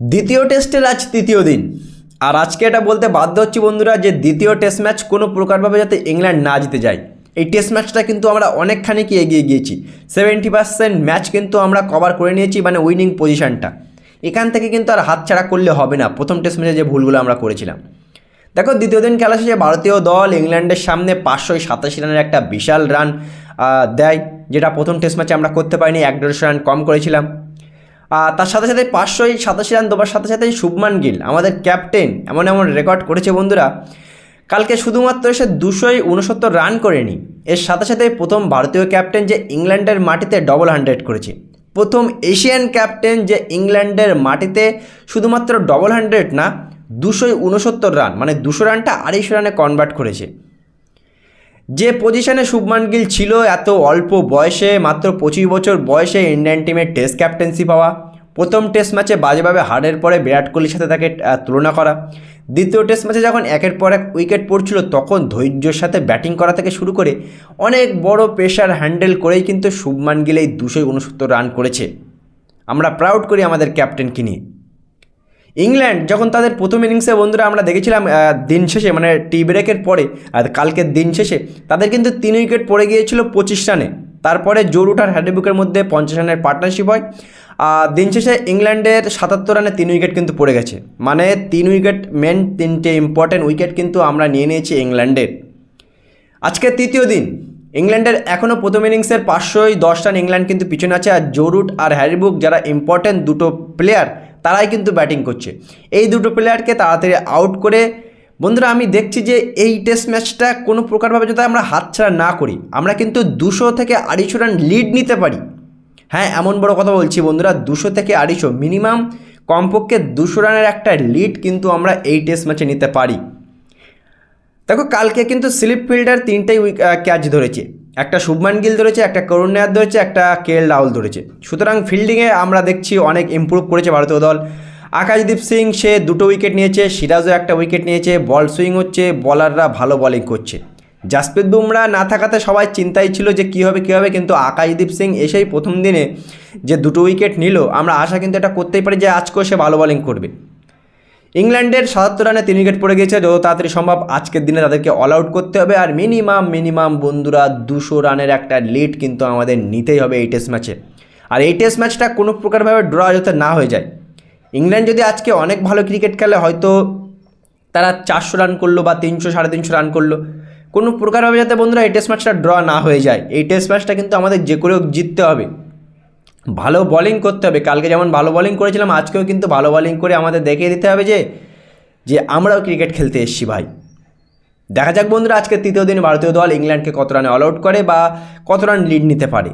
দ্বিতীয় টেস্টের আজ তৃতীয় দিন। আর আজকে এটা বলতে বাধ্য হচ্ছি বন্ধুরা যে দ্বিতীয় টেস্ট ম্যাচ কোনো প্রকারভাবে যাতে ইংল্যান্ড না জিতে যায়। এই টেস্ট ম্যাচটা কিন্তু আমরা অনেকখানি কি এগিয়ে গিয়েছি। সেভেন্টি পার্সেন্ট ম্যাচ কিন্তু আমরা কভার করে নিয়েছি মানে উইনিং পজিশনটা এখান থেকে কিন্তু আর হাতছাড়া করলে হবে না, প্রথম টেস্ট ম্যাচে যে ভুলগুলো আমরা করেছিলাম। দেখো, দ্বিতীয় দিন খেলা শেষে ভারতীয় দল ইংল্যান্ডের সামনে পাঁচশো সাতাশি রানের একটা বিশাল রান দেয়, যেটা প্রথম টেস্ট ম্যাচে আমরা করতে পারিনি, এক দেড়শো রান কম করেছিলাম। তার সাথে সাথে পাঁচশোই সাতাশি রান দেওয়ার সাথে সাথেই শুভমান গিল, আমাদের ক্যাপ্টেন, এমন এমন রেকর্ড করেছে বন্ধুরা। কালকে শুধুমাত্র সে দুশোই উনসত্তর রান করেনি। এর সাথে সাথে প্রথম ভারতীয় ক্যাপ্টেন যে ইংল্যান্ডের মাটিতে ডবল হান্ড্রেড করেছে। প্রথম এশিয়ান ক্যাপ্টেন যে ইংল্যান্ডের মাটিতে শুধুমাত্র ডবল হান্ড্রেড না, দুশোই উনসত্তর রান মানে দুশো রানটা আড়াইশো রানে কনভার্ট করেছে। যে পজিশনে শুভমান গিল ছিল, এত অল্প বয়সে, মাত্র পঁচিশ বছর বয়সে ইন্ডিয়ান টিমের টেস্ট ক্যাপ্টেন্সি পাওয়া। প্রথম টেস্ট ম্যাচে বাজেভাবে হারের পরে বিরাট কোহলির সাথে তাকে তুলনা করা। দ্বিতীয় টেস্ট ম্যাচে যখন একের পর এক উইকেট পড়ছিল, তখন ধৈর্যের সাথে ব্যাটিং করা থেকে শুরু করে অনেক বড় প্রেশার হ্যান্ডেল করেই কিন্তু শুভমান গিল এই দুশো উনসত্তর রান করেছে। আমরা প্রাউড করি আমাদের ক্যাপ্টেনকে নিয়ে। ইংল্যান্ড, যখন তাদের প্রথম ইনিংসে বন্ধুরা আমরা দেখেছিলাম দিন শেষে মানে টি ব্রেকের পরে, আর কালকের দিন শেষে, তাদের কিন্তু তিন উইকেট পড়ে গিয়েছিল পঁচিশ রানে তারপরে জোরুট আর হ্যাডেবুকের মধ্যে পঞ্চাশ রানের পার্টনারশিপ হয়। আর দিন শেষে ইংল্যান্ডের সাতাত্তর রানে তিন উইকেট কিন্তু পড়ে গেছে। মানে তিন উইকেট মেন তিনটে ইম্পর্ট্যান্ট উইকেট কিন্তু আমরা নিয়ে নিয়েছি ইংল্যান্ডের। আজকে তৃতীয় দিন। ইংল্যান্ডের এখনও প্রথম ইনিংসের পাঁচশোই দশ রান ইংল্যান্ড কিন্তু পিছনে আছে। আর জোরুট আর হ্যারিবুক যারা ইম্পর্ট্যান্ট দুটো প্লেয়ার তারাই কিন্তু ব্যাটিং করছে। এই দুটো প্লেয়ারকে তাড়াতাড়ি আউট করে, বন্ধুরা আমি দেখছি যে এই টেস্ট ম্যাচটা কোনো প্রকারভাবে যদি আমরা হাতছাড়া না করি, আমরা কিন্তু দুশো থেকে আড়াইশো রান লিড নিতে পারি। হ্যাঁ এমন বড় কথা বলছি বন্ধুরা, দুশো থেকে আড়াইশো মিনিমাম কমপক্ষে দুশো রানের একটা লিড কিন্তু আমরা এই টেস্ট ম্যাচে নিতে পারি। দেখো, কালকে কিন্তু স্লিপ ফিল্ডার তিনটেই ক্যাচ ধরেছে। একটা শুভমান গিল ধরেছে, একটা করুণ নায়ার ধরেছে, একটা কে এল রাহুল ধরেছে। সুতরাং ফিল্ডিংয়ে আমরা দেখছি অনেক ইমপ্রুভ করেছে ভারতীয় দল। আকাশদীপ সিং, সে দুটো উইকেট নিয়েছে, সিরাজও একটা উইকেট নিয়েছে বল সুইং হচ্ছে বলাররা ভালো বলিং করছে। জাসপ্রীত বুমরা না থাকাতে সবাই চিন্তাই ছিল যে কী হবে কী হবে, কিন্তু আকাশদীপ সিং এসেই প্রথম দিনে যে দুটো উইকেট নিল, আমরা আশা কিন্তু এটা করতেই পারি যে আজকেও সে ভালো বলিং করবে। ইংল্যান্ডের সাতাত্তর রানে তিন উইকেট পড়ে গেছে যত তাড়াতাড়ি সম্ভব আজকের দিনে তাদেরকে অল আউট করতে হবে। আর মিনিমাম মিনিমাম বন্ধুরা দুশো রানের একটা লিড কিন্তু আমাদের নিতেই হবে এই টেস্ট ম্যাচে আর এই টেস্ট ম্যাচটা কোনো প্রকারভাবে ড্র যাতে না হয়ে যায়। ইংল্যান্ড যদি আজকে অনেক ভালো ক্রিকেট খেলে, হয়তো তারা চারশো রান করল বা তিনশো, সাড়ে তিনশো রান করল। কোনো প্রকারভাবে যাতে বন্ধুরা এই টেস্ট ম্যাচটা ড্র না হয়ে যায়। এই টেস্ট ম্যাচটা কিন্তু আমাদের যে করেও জিততে হবে। ভালো বলিং করতে হবে। কালকে যেমন ভালো বলিং করেছিলাম, আজকেও কিন্তু ভালো বলিং করে আমাদের দেখিয়ে দিতে হবে যে যে আমরাও ক্রিকেট খেলতে এসেছি ভাই। দেখা যাক বন্ধুরা আজকে তৃতীয় দিন ভারতীয় দল ইংল্যান্ডকে কত রানে অল আউট করে বা কত রান লিড নিতে পারে।